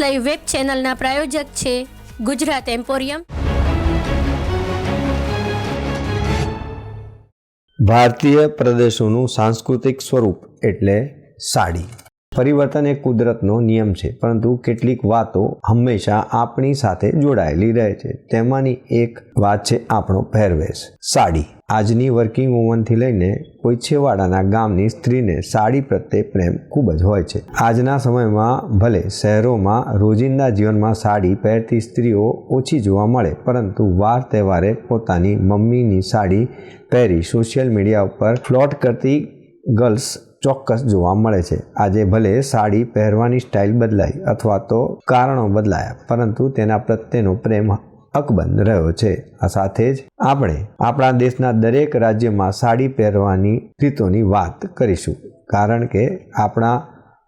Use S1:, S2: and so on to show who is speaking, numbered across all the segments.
S1: Live web ચેનલના પ્રાયોજક છે Gujarat emporium.
S2: ભારતીય પ્રદેશોનું સાંસ્કૃતિક સ્વરૂપ એટલે સાડી. પરિવર્તન એ કુદરતનો નિયમ છે, પરંતુ કેટલીક વાતો હંમેશા આપણી સાથે જોડાયેલી રહે છે. તેમાંની એક વાત છે આપણો પહેરવેશ, સાડી. આજની વર્કિંગ વુમનથી લઈને કોઈ છેવાડાના ગામની સ્ત્રીને સાડી પ્રત્યે પ્રેમ ખૂબ જ હોય છે. આજના સમયમાં ભલે શહેરોમાં રોજિંદા જીવનમાં સાડી પહેરતી સ્ત્રીઓ ઓછી જોવા મળે, પરંતુ વાર તહેવારે પોતાની મમ્મીની સાડી પહેરી સોશિયલ મીડિયા ઉપર ફ્લોટ કરતી ગર્લ્સ ચોક્કસ જોવા મળે છે. આજે ભલે સાડી પહેરવાની સ્ટાઇલ બદલાઈ અથવા તો કારણો બદલાયા, પરંતુ તેના પ્રત્યેનો પ્રેમ અકબંધ રહ્યો છે. આ સાથે જ આપણે આપણા દેશના દરેક રાજ્યમાં સાડી પહેરવાની રીતોની વાત કરીશું. કારણ કે આપણા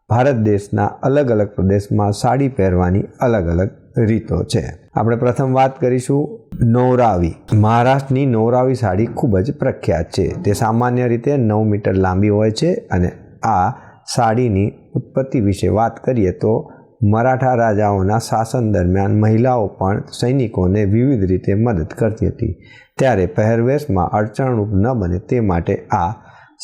S2: ભારત દેશના અલગ અલગ પ્રદેશમાં સાડી પહેરવાની અલગ અલગ રીતો છે. આપણે પ્રથમ વાત કરીશું નવરાવી. મહારાષ્ટ્રની નવરાવી સાડી ખૂબ જ પ્રખ્યાત છે. તે સામાન્ય રીતે નવ મીટર લાંબી હોય છે અને આ સાડીની ઉત્પત્તિ વિશે વાત કરીએ તો મરાઠા રાજાઓના શાસન દરમિયાન મહિલાઓ પણ સૈનિકોને વિવિધ રીતે મદદ કરતી હતી. ત્યારે પહેરવેશમાં અડચણરૂપ ન બને તે માટે આ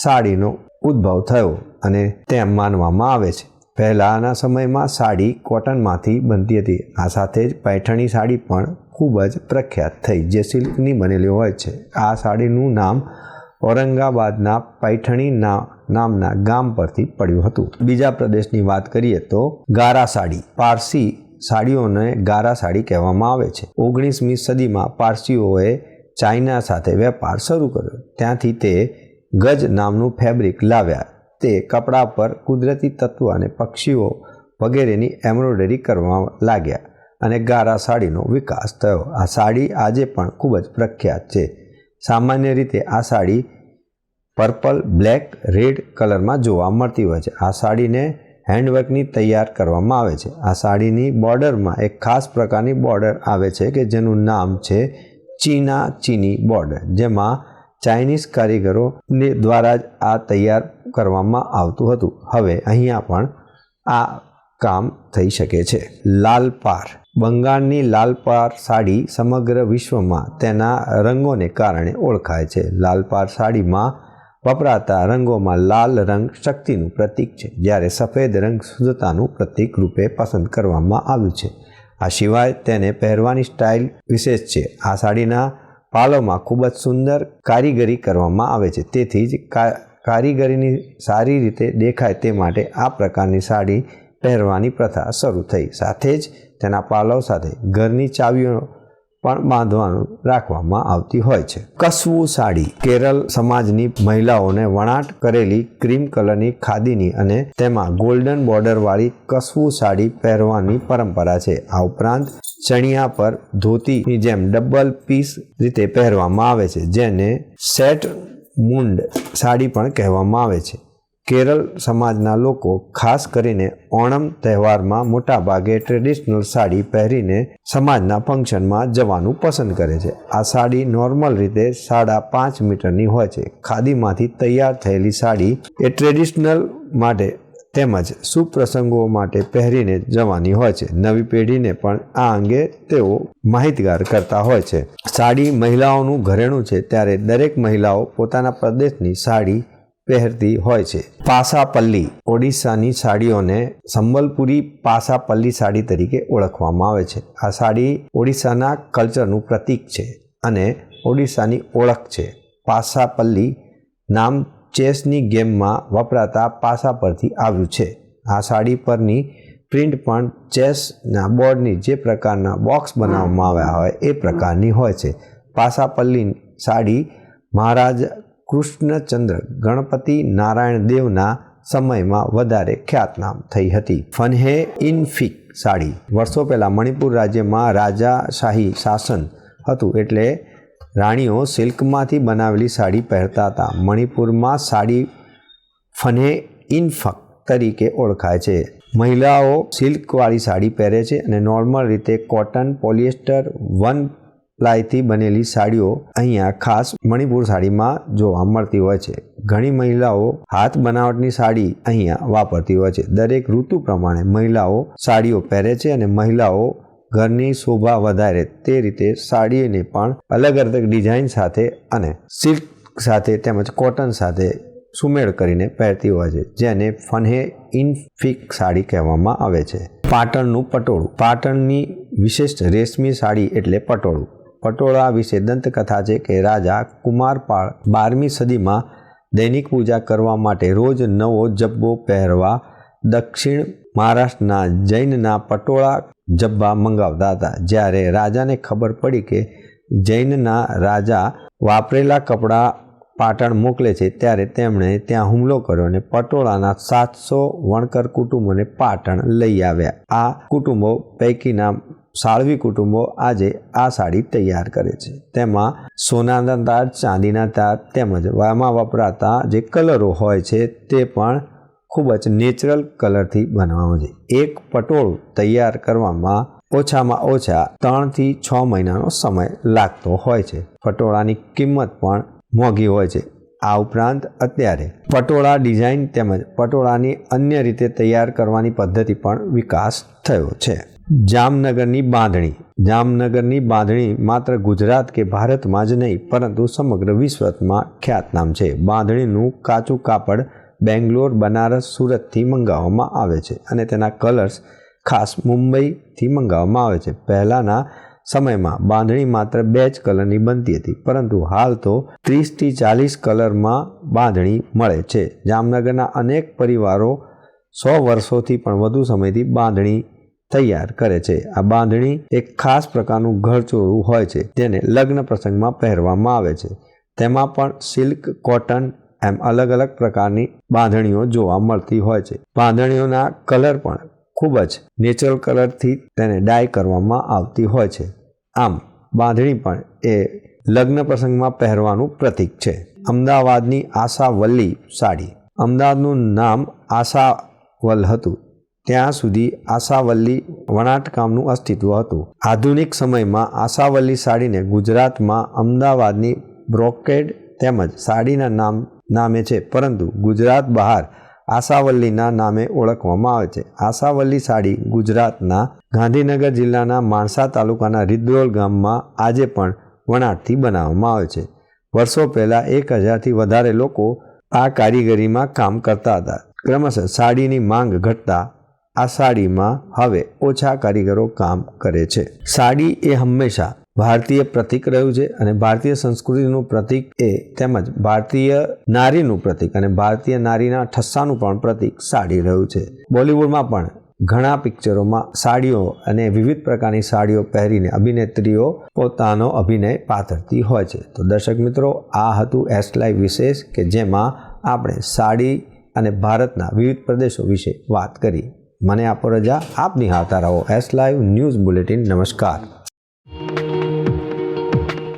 S2: સાડીનો ઉદ્ભવ થયો અને તેમ માનવામાં આવે છે. પહેલાંના સમયમાં સાડી કોટનમાંથી બનતી હતી. આ સાથે જ પૈઠણી સાડી પણ ખૂબ જ પ્રખ્યાત થઈ, જે સિલ્કની બનેલી હોય છે. આ સાડીનું નામ ઔરંગાબાદના પૈઠણી ના નામના ગામ પરથી પડ્યું હતું. બીજા પ્રદેશની વાત કરીએ તો ગારા સાડી. પારસી સાડીઓને ગારા સાડી કહેવામાં આવે છે. ઓગણીસમી સદીમાં પારસીઓએ ચાઇના સાથે વેપાર શરૂ કર્યો. ત્યાંથી તે ગજ નામનું ફેબ્રિક લાવ્યા. તે કપડા પર કુદરતી તત્વ અને પક્ષીઓ વગેરેની એમ્બ્રોઇડરી કરવા લાગ્યા અને ગારા સાડીનો વિકાસ થયો. આ સાડી આજે પણ ખૂબ જ પ્રખ્યાત છે. સામાન્ય રીતે આ સાડી પર્પલ, બ્લેક, રેડ કલરમાં જોવા મળતી હોય છે. આ સાડીને હેન્ડવર્કની તૈયાર કરવામાં આવે છે. આ સાડીની બોર્ડરમાં એક ખાસ પ્રકારની બોર્ડર આવે છે કે જેનું નામ છે ચીના ચીની બોર્ડર, જેમાં ચાઇનીઝ કારીગરોને દ્વારા જ આ તૈયાર કરવામાં આવતું હતું. હવે અહીંયા પણ આ કામ થઈ શકે છે. લાલપાર બંગાળની લાલપાર સાડી સમગ્ર વિશ્વમાં તેના રંગોને કારણે ઓળખાય છે. લાલપાર સાડીમાં વપરાતા રંગોમાં લાલ રંગ શક્તિનું પ્રતીક છે, જ્યારે સફેદ રંગ શુદ્ધતાનું પ્રતીક રૂપે પસંદ કરવામાં આવ્યું છે. આ સિવાય તેને પહેરવાની સ્ટાઇલ વિશેષ છે. આ સાડીના પાલોમાં ખૂબ જ સુંદર કારીગરી કરવામાં આવે છે. તેથી જ કારીગરીની સારી રીતે દેખાય તે માટે આ પ્રકારની સાડી પહેરવાની પ્રથા શરૂ થઈ. સાથે જ તેના પાલવ સાથે ઘરની ચાવીઓ પણ બાંધવાનું રાખવામાં આવતી હોય છે. કસવું સાડી કેરળ સમાજની મહિલાઓને વણાટ કરેલી ક્રીમ કલરની ખાદીની અને તેમાં ગોલ્ડન બોર્ડરવાળી કસવું સાડી પહેરવાની પરંપરા છે. આ ઉપરાંત ચણિયા પર ધોતીની જેમ ડબલ પીસ રીતે પહેરવામાં આવે છે, જેને સેટ મુંડ સાડી પણ કહેવામાં આવે છે. કેરળ સમાજના લોકો, ખાસ કરીને ઓણમ તહેવારમાં મોટાભાગે ટ્રેડિશનલ સાડી પહેરીને સમાજના ફંક્શનમાં જવાનું પસંદ કરે છે. આ સાડી નોર્મલ રીતે સાડા પાંચ મીટરની હોય છે. ખાદીમાંથી તૈયાર થયેલી સાડી એ ટ્રેડિશનલ માટે તેમજ સુપ્રસંગો માટે પહેરીને જવાની હોય છે. નવી પેઢીને પણ આ અંગે તેઓ માહિતગાર કરતા હોય છે. સાડી મહિલાઓનું ઘરેણું છે. ત્યારે દરેક મહિલાઓ પોતાના પ્રદેશની સાડી પહેરતી હોય છે. પાસાપલ્લી ઓડિશાની સાડીઓને સંબલપુરી પાસાપલ્લી સાડી તરીકે ઓળખવામાં આવે છે. આ સાડી ઓડિશાના કલ્ચરનું પ્રતીક છે અને ઓડિશાની ઓળખ છે. પાસાપલ્લી નામ ચેસની ગેમમાં વપરાતા પાસા પરથી આવ્યું છે. આ સાડી પરની પ્રિન્ટ પણ ચેસના બોર્ડની જે પ્રકારના બોક્સ બનાવવામાં આવ્યા હોય એ પ્રકારની હોય છે. પાસાપલ્લી સાડી મહારાજ કૃષ્ણચંદ્ર ગણપતિ નારાયણ દેવના સમયમાં વધારે ખ્યાતનામ થઈ હતી. ફનહે ઇનફિક સાડી. વર્ષો પહેલાં મણિપુર રાજ્યમાં રાજાશાહી શાસન હતું એટલે રાણીઓ સિલ્કમાંથી બનાવેલી સાડી પહેરતા હતા. મણિપુરમાં સાડી ફને ઇનફક તરીકે ઓળખાય છે. મહિલાઓ સિલ્કવાળી સાડી પહેરે છે અને નોર્મલ રીતે કોટન પોલિએસ્ટર વન પ્લાયથી બનેલી સાડીઓ અહીંયા ખાસ મણિપુર સાડીમાં જોવા મળતી હોય છે. ઘણી મહિલાઓ હાથ બનાવટની સાડી અહીંયા વાપરતી હોય છે. દરેક ઋતુ પ્રમાણે મહિલાઓ સાડીઓ પહેરે છે અને મહિલાઓ ઘરની શોભા વધારે તે રીતે સાડીને પણ અલગ અલગ ડિઝાઇન સાથે અને સિલ્ક સાથે તેમજ કોટન સાથે સુમેળ કરીને પહેરતી હોય છે, જેને ફનહે ઇનફિક સાડી કહેવામાં આવે છે. પાટણનું પટોળું. પાટણની વિશિષ્ટ રેશમી સાડી એટલે પટોળું. પટોળા વિશે દંતકથા છે કે રાજા કુમારપાળ બારમી સદીમાં દૈનિક પૂજા કરવા માટે રોજ નવો જબ્બો પહેરવા દક્ષિણ મહારાષ્ટ્રના જૈનના પટોળા જબ્બા મંગાવતા હતા. જ્યારે રાજાને ખબર પડી કે જૈનના રાજા વાપરેલા કપડાં પાટણ મોકલે છે, ત્યારે તેમણે ત્યાં હુમલો કર્યો અને પટોળાના સાતસો વણકર કુટુંબોને પાટણ લઈ આવ્યા. આ કુટુંબો પૈકીના સાળવી કુટુંબો આજે આ સાડી તૈયાર કરે છે. તેમાં સોનાના તાર, ચાંદીના તાર તેમજ વામાં વપરાતા જે કલરો હોય છે તે પણ ખૂબ જ નેચરલ કલરથી બનાવવામાં છે. એક પટોળું તૈયાર કરવામાં ઓછામાં ઓછા ત્રણથી છ મહિનાનો સમય લાગતો હોય છે. પટોળાની કિંમત પણ મોંઘી હોય છે. આ ઉપરાંત અત્યારે પટોળા ડિઝાઇન તેમજ પટોળાની અન્ય રીતે તૈયાર કરવાની પદ્ધતિ પણ વિકાસ થયો છે. જામનગરની બાંધણી. જામનગરની બાંધણી માત્ર ગુજરાત કે ભારતમાં જ નહીં, પરંતુ સમગ્ર વિશ્વમાં ખ્યાતનામ છે. બાંધણીનું કાચું કાપડ બેંગ્લોર, બનારસ, સુરતથી મંગાવવામાં આવે છે અને તેના કલર્સ ખાસ મુંબઈથી મંગાવવામાં આવે છે. પહેલાંના સમયમાં બાંધણી માત્ર બે જ કલરની બનતી હતી, પરંતુ હાલ તો ત્રીસથી ચાલીસ કલરમાં બાંધણી મળે છે. જામનગરના અનેક પરિવારો સો વર્ષોથી પણ વધુ સમયથી બાંધણી તૈયાર કરે છે. આ બાંધણી એક ખાસ પ્રકારનું ઘરચોળું હોય છે તેને લગ્ન પ્રસંગમાં પહેરવામાં આવે છે. તેમાં પણ સિલ્ક, કોટન એમ અલગ અલગ પ્રકારની બાંધણીઓ જોવા મળતી હોય છે. બાંધણીઓના કલર પણ ખૂબ જ નેચરલ કલરથી તેને ડાય કરવામાં આવતી હોય છે. આમ, બાંધણી પણ એ લગ્ન પ્રસંગમાં પહેરવાનું પ્રતીક છે. અમદાવાદની આશાવલ્લી સાડી. અમદાવાદનું નામ આશાવલ હતું. ત્યાં સુધી આશાવલ્લી વણાટકામનું અસ્તિત્વ હતું. આધુનિક સમયમાં આશાવલ્લી સાડીને ગુજરાતમાં અમદાવાદની બ્રોકેડ તેમજ સાડીના નામ નામે છે, પરંતુ ગુજરાત બહાર આશાવલ્લીના નામે ઓળખવામાં આવે છે. આશાવલ્લી સાડી ગુજરાતના ગાંધીનગર જિલ્લાના માણસા તાલુકાના રિદ્રોલ ગામમાં આજે પણ વણાટથી બનાવવામાં આવે છે. વર્ષો પહેલાં એક હજારથી વધારે લોકો આ કારીગરીમાં કામ કરતા હતા. ક્રમશઃ સાડીની માંગ ઘટતા આ સાડીમાં હવે ઓછા કારીગરો કામ કરે છે. સાડી એ હંમેશા ભારતીય પ્રતીક રહ્યું છે અને ભારતીય સંસ્કૃતિનું પ્રતીક એ તેમજ ભારતીય નારીનું પ્રતીક અને ભારતીય નારીના ઠસ્સાનું પણ પ્રતીક સાડી રહ્યું છે. બોલિવૂડમાં પણ ઘણા પિક્ચરોમાં સાડીઓ અને વિવિધ પ્રકારની સાડીઓ પહેરીને અભિનેત્રીઓ પોતાનો અભિનય પાથરતી હોય છે. તો દર્શક મિત્રો, આ હતું એસ લાઈવ વિશેષ કે જેમાં આપણે સાડી અને ભારતના વિવિધ પ્રદેશો વિશે વાત કરી. મને આપો રજા. આપ નિહાળતા રહો એસ લાઈવ ન્યૂઝ બુલેટિન નમસ્કાર.